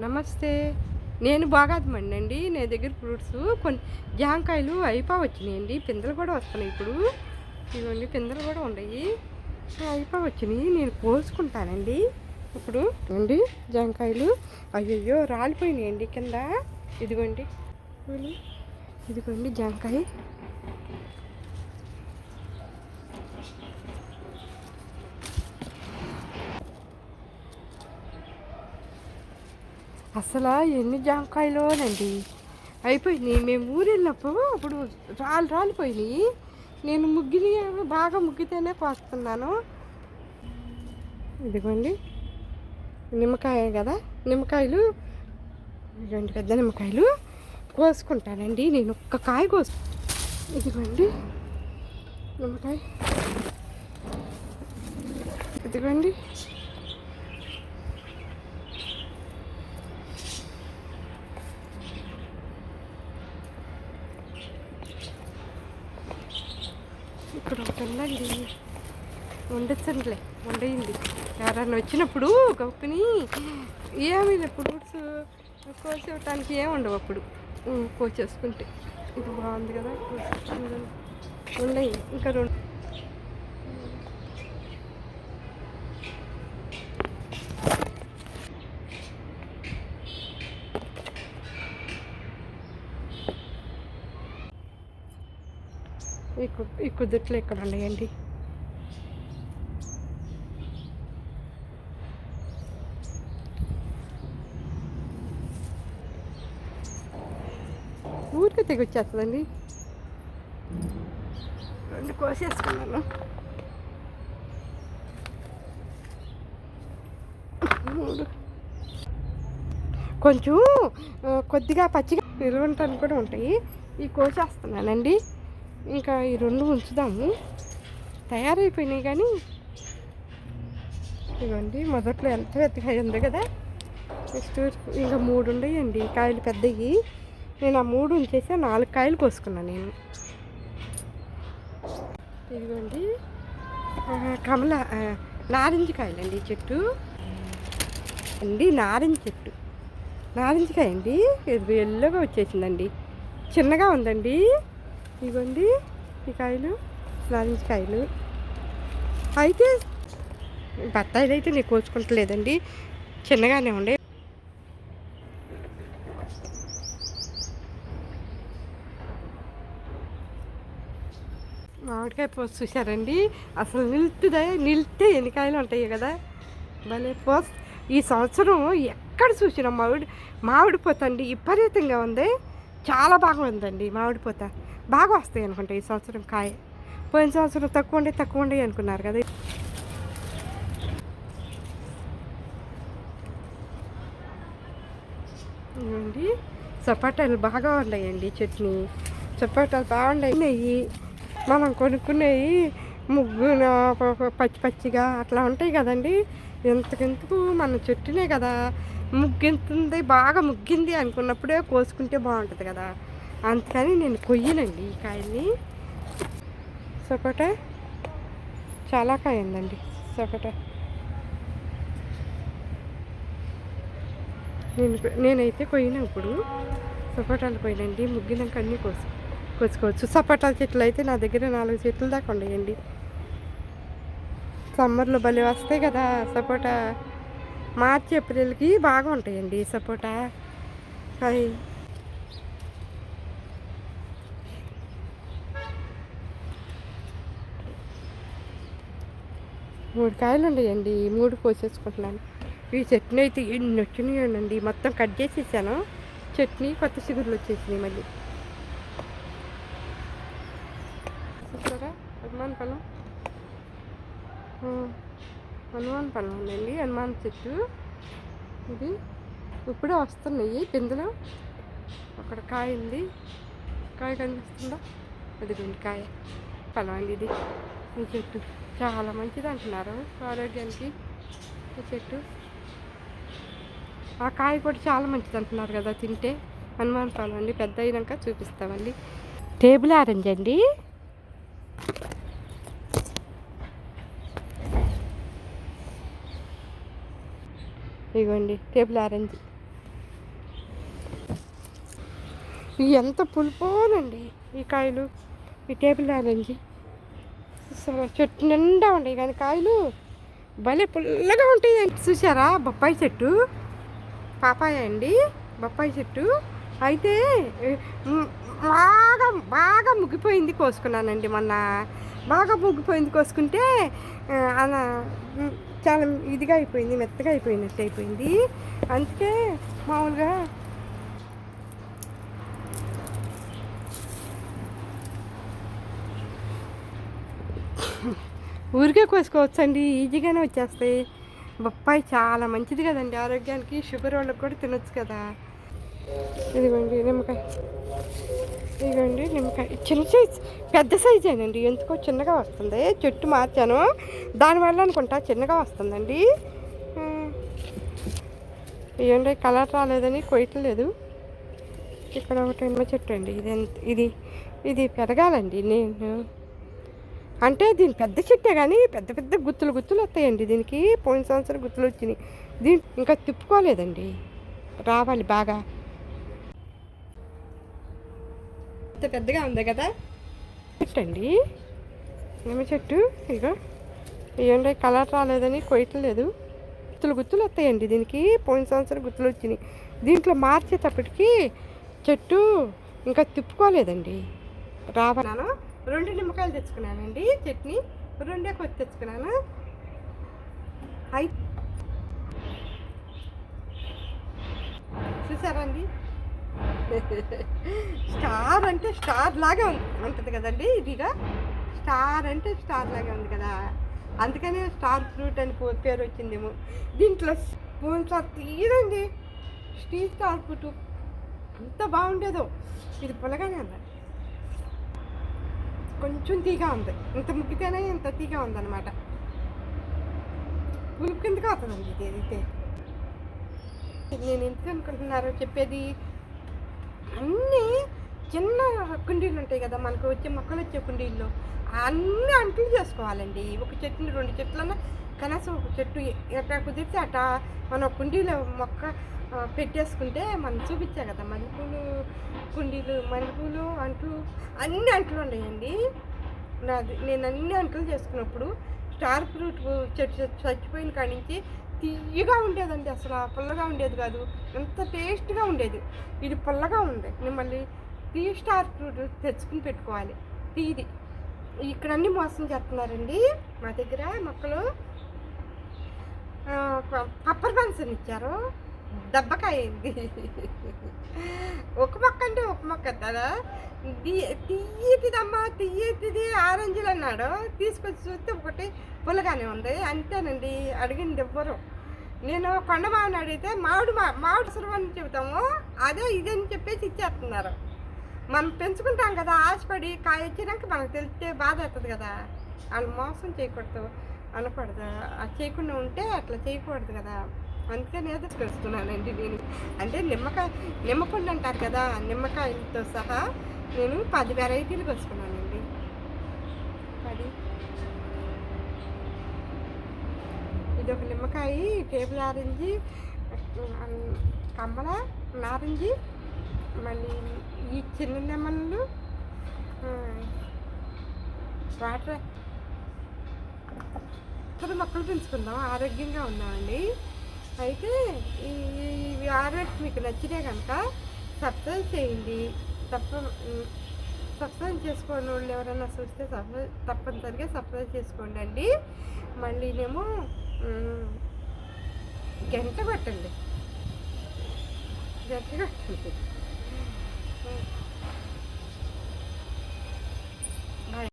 నమస్తే. నేను బాగాదమండి అండి నా దగ్గర ఫ్రూట్స్ కొన్ని జాంకాయలు అయిపో వచ్చినాయండి. పిందెలు కూడా వస్తున్నాయి ఇప్పుడు. ఇవన్నీ పిందెలు కూడా ఉన్నాయి. అయిపో వచ్చినాయి. నేను కోసుకుంటానండి. ఇప్పుడు అండి జాంకాయలు. అయ్యయ్యో రాలిపోయినాయండి కింద. ఇదిగోండి ఇదిగోండి. ఇదిగోండి జాంకాయ. అసలు ఎన్ని జామకాయలోనండి అయిపోయినాయి. మేము ఊరు వెళ్ళినప్పుడు అప్పుడు రాళ్ళు రాలిపోయినాయి. నేను ముగ్గిని బాగా ముగ్గితేనే కోస్తున్నాను. ఇదిగోండి. నిమ్మకాయ కదా? నిమ్మకాయలు. రెండు పెద్ద నిమ్మకాయలు. కోసుకుంటానండి. నేను ఒక్క కాయ కోసు ఇదిగోండి. నిమ్మకాయ. ఇదిగోండి. ఇక్కడ ఒకటి ఉందండి వండించండిలే వండయింది. ఎవరన్నా వచ్చినప్పుడు గొప్పని ఏమి ఫ్రూట్స్ కోసేవటానికి ఏమి ఉండవు అప్పుడు. కోసేసుకుంటే. ఇది బాగుంది కదా ఉండయి ఇంకా రెండు. ఈ కు కుదుట్లు ఇక్కడ ఉన్నాయండి. ఊరికే తెగొచ్చేస్తుందండి. రెండు కోసేసుకున్నాను. మూడు. కొంచెం కొద్దిగా పచ్చిగా నిల్వంటానికి కూడా ఉంటాయి. ఈ కోసేస్తున్నానండి. ఇంకా ఈ రెండు ఉంచుదాము. తయారైపోయినాయి కానీ ఇదిగోండి మొదట్లో ఎంత పెద్దగా ఉంది కదా. నెక్స్ట్ ఇంకా మూడు ఉన్నాయండి కాయలు పెద్దవి. నేను ఆ మూడు ఉంచేసి ఆ నాలుగు కాయలు కోసుకున్నాను నేను. ఇదిగోండి కమల నారింజ కాయలండి చెట్టు. అండి నారింజ చెట్టు. నారింజకాయ అండి ఎల్లోగా వచ్చేసిందండి. చిన్నగా ఉందండి. ఇవ్వండి. ఈ కాయలు నారింజ కాయలు. అయితే బత్తాయిలు అయితే నేను కోసుకుంటలేదండి. చిన్నగానే ఉండే. మామిడికాయ పోసి చూసారండి అసలు నిలుతుందా నిలితే ఎన్ని కాయలు ఉంటాయి కదా. భలే పోస్. ఈ సంవత్సరం ఎక్కడ చూసినా మామిడి మామిడి అండి. విపరీతంగా ఉంది. చాలా బాగా ఉందండి మామిడి పోత. బాగా వస్తాయి అనుకుంటా ఈ సంవత్సరం కాయ. పోయిన సంవత్సరం తక్కువ ఉండే తక్కువ ఉండే అనుకున్నారు కదా. ఇవ్వండి చపాటాలు బాగా ఉన్నాయండి చట్నీ. చపాటాలు బాగున్నాయి మనం కొనుక్కునేవి ముగ్గున పచ్చి పచ్చిగా అట్లా ఉంటాయి కదండి. ఎంతకెందుకు? మన చెట్టునే కదా. ముగ్గింతుంది బాగా ముగ్గింది అనుకున్నప్పుడే కోసుకుంటే బాగుంటుంది కదా. అందుకని నేను కొయ్యనండి ఈ కాయల్ని. సపోటా చాలా కాయ ఉందండి సపోటా నేను నేనైతే కొయ్యిన ఇప్పుడు. సపోటాలు కొయ్యనండి ముగ్గినాక అన్నీ కోసు కోసుకోవచ్చు. సపోటాల చెట్లు అయితే నా దగ్గర నాలుగు చెట్లు దాకా ఉన్నాయండి. సమ్మర్లో భలే వస్తాయి కదా సపోటా మార్చి ఏప్రిల్కి బాగా ఉంటాయండి సపోటా కాయ మూడు కాయలు ఉన్నాయండి ఈ మూడు కోసేసుకుంటున్నాను. ఈ చట్నీ అయితే ఎన్ని వచ్చినాయండి మొత్తం కట్ చేసేసాను. చట్నీ కొత్త చిగురులు వచ్చేసినాయి మళ్ళీ. చూస్తారా హనుమాన్ పళ్ళం. హనుమాన్ పళ్ళం ఉందండి హనుమాన్ చెట్టు. ఇది ఇప్పుడే వస్తున్నాయి పిందులు అక్కడ కాయ ఉంది. కాయ కనిపిస్తుందా? అదిగోండి కాయ పలం అండి ఇది. ఈ చెట్టు. చాలా మంచిది అంటున్నారు. ఆరోగ్యానికి ఈ చెట్టు. ఆ కాయ కూడా చాలా మంచిది అంటున్నారు కదా తింటే. హనుమాన్ పళ్ళం అండి పెద్ద అయినాక చూపిస్తామండి. టేబుల్ ఆరెంజ్ అండి. ఇగోండి టేబుల్ ఆరెంజ్. ఎంత పులిపోనండి ఈ కాయలు. ఈ టేబుల్ ఆరెంజ్. అసలు చెట్టు నిండా ఉంటాయి కానీ కాయలు భలే పుల్లగా ఉంటాయి. చూసారా బొప్పాయి చెట్టు పాపాయ అండి బొప్పాయి చెట్టు. అయితే బాగా బాగా ముగ్గిపోయింది కోసుకున్నానండి మొన్న. బాగా ముగ్గిపోయింది కోసుకుంటే అలా చాలా ఇదిగా అయిపోయింది మెత్తగా అయిపోయినట్టు అయిపోయింది. అందుకే మామూలుగా ఊరికే కోసుకోవచ్చండి ఈజీగానే వచ్చేస్తాయి. బొప్పాయి చాలా మంచిది కదండి ఆరోగ్యానికి షుగర్ వాళ్ళకి కూడా తినొచ్చు కదా. ఇదిగోండి నిమ్మకాయ. ఇదిగోండి నిమ్మకాయ. చిన్న సైజ్ పెద్ద సైజేనండి ఎందుకో చిన్నగా వస్తుంది. చెట్టు మార్చాను. దానివల్ల అనుకుంటా చిన్నగా వస్తుందండి. ఇవ్వండి కలర్ రాలేదని కొయ్యట్లేదు. ఇక్కడ ఒకటి నిమ్మ చెట్టు అండి ఇది ఇది ఇది పెరగాలండి నేను అంటే దీని పెద్ద చెట్టే కానీ పెద్ద పెద్ద గుత్తులు గుత్తులు వస్తాయండి. దీనికి పోయిన సంవత్సరం గుత్తులు వచ్చినాయి. దీని ఇంకా తిప్పుకోలేదండి. రావాలి బాగా. పెద్ద పెద్దగా ఉంది కదా? చెట్టు అండి నిమ్మ చెట్టు? ఇగో ఇవ్వండి కలర్ రాలేదని కొయ్యట్లేదు గుత్తులు గుత్తులు వస్తాయండి. దీనికి పోయిన సంవత్సరం గుత్తులు వచ్చినాయి. దీంట్లో మార్చేటప్పటికి చెట్టు ఇంకా తిప్పుకోలేదండి. రావన్నాను రెండు నిమ్మకాయలు తెచ్చుకున్నానండి. చట్నీ రెండే కొద్ది తెచ్చుకున్నాను. అయి చూసారండి? స్టార్ అంటే స్టార్ లాగా ఉంది ఉంటుంది కదండి ఇదిగా. స్టార్ అంటే స్టార్ లాగా ఉంది కదా. అందుకనే స్టార్ ఫ్రూట్ అని పేరు వచ్చిందేమో. దీంట్లో స్పూన్ సార్ తీరండి స్టీల్ స్టార్ ఫ్రూట్. ఎంత బాగుండేదో. ఇది పులగానే అన్నారు కొంచెం తీగా ఉంది. ఇంత ముగ్గితేనే ఇంత తీగా ఉందన్నమాట. పులుపు కిందకి అవుతుందండి ఇది? అయితే నేను ఎందుకు అనుకుంటున్నారో చెప్పేది? అన్నీ చిన్న కుండీలు ఉంటాయి కదా మనకు వచ్చే మొక్కలు వచ్చే కుండీల్లో అన్నీ అంట్లు చేసుకోవాలండి. ఒక చెట్టుని రెండు చెట్లన్నా కనీసం ఒక చెట్టు ఎట్లా కుదిరితే అట్లా మనం కుండీలో మొక్క పెట్టేసుకుంటే మనం చూపించా కదా మల్లెపూలు కుండీలు మల్లెపూలు అంట్లు అన్ని అంట్లు ఉన్నాయండి. నాది నేను అన్ని అంట్లు చేసుకున్నప్పుడు స్టార్ ఫ్రూట్ చెట్టు చ- చచ్చిపోయిన కాడి నుంచి తీయగా ఉండేదండి అసలు ఆ పుల్లగా ఉండేది కాదు. ఎంత టేస్ట్గా ఉండేది. ఇది పుల్లగా ఉంది. నేను మళ్ళీ టీ స్టార్ ఫ్రూట్ తెచ్చుకుని పెట్టుకోవాలి. టీది. ఇక్కడ అన్ని మోసం చేస్తున్నారండి. మా దగ్గర మొక్కలు పప్పర్ పెన్షన్ ఇచ్చారు. దెబ్బకాయింది ఒక మొక్క అంటే ఒక మొక్క కదా. తీయటిదమ్మా తీయటిది ఆరెంజ్లు అన్నాడు. తీసుకొచ్చి చూస్తే ఒకటి పుల్లగానే ఉంది. అంతేనండి అడిగింది ఎవ్వరు. నేను కొండమావిని అడిగితే మామిడి మా మామిడి సురవ అని చెబుతాము. అదే ఇదని చెప్పేసి ఇచ్చేస్తున్నారు. మనం పెంచుకుంటాం కదా ఆశపడి కాయ వచ్చినాక మనకు తెలిస్తే బాధ అవుతుంది కదా. వాళ్ళు మోసం చేయకూడదు అనకూడదు. అది చేయకుండా ఉంటే అట్లా చేయకూడదు కదా. అందుకని ఏదో తెలుస్తున్నానండి నేను. అంటే నిమ్మకాయ నిమ్మపండు అంటారు కదా నిమ్మకాయలతో సహా నేను పది వెరైటీలు కోసుకున్నానండి పది. ఇది ఒక నిమ్మకాయ టేబుల్ ఆరెంజ్ కమ్మల నారింజి మళ్ళీ ఈ చిన్న నిమ్మలు వాటర్. మొక్కలు పెంచుకుందాం ఆరోగ్యంగా ఉన్నామండి అయితే ఈ ఈ మీకు నచ్చితే కనుక సబ్స్క్రైబ్ చేయండి. తప్ప సబ్స్క్రైబ్ చేసుకోని వాళ్ళు ఎవరైనా చూస్తే సబ్స్క్రైబ్ తప్పనిసరిగా సబ్స్క్రైబ్ చేసుకోండి అండి. మళ్ళీనేమో గంట కొట్టండి. గంట కొట్టండి.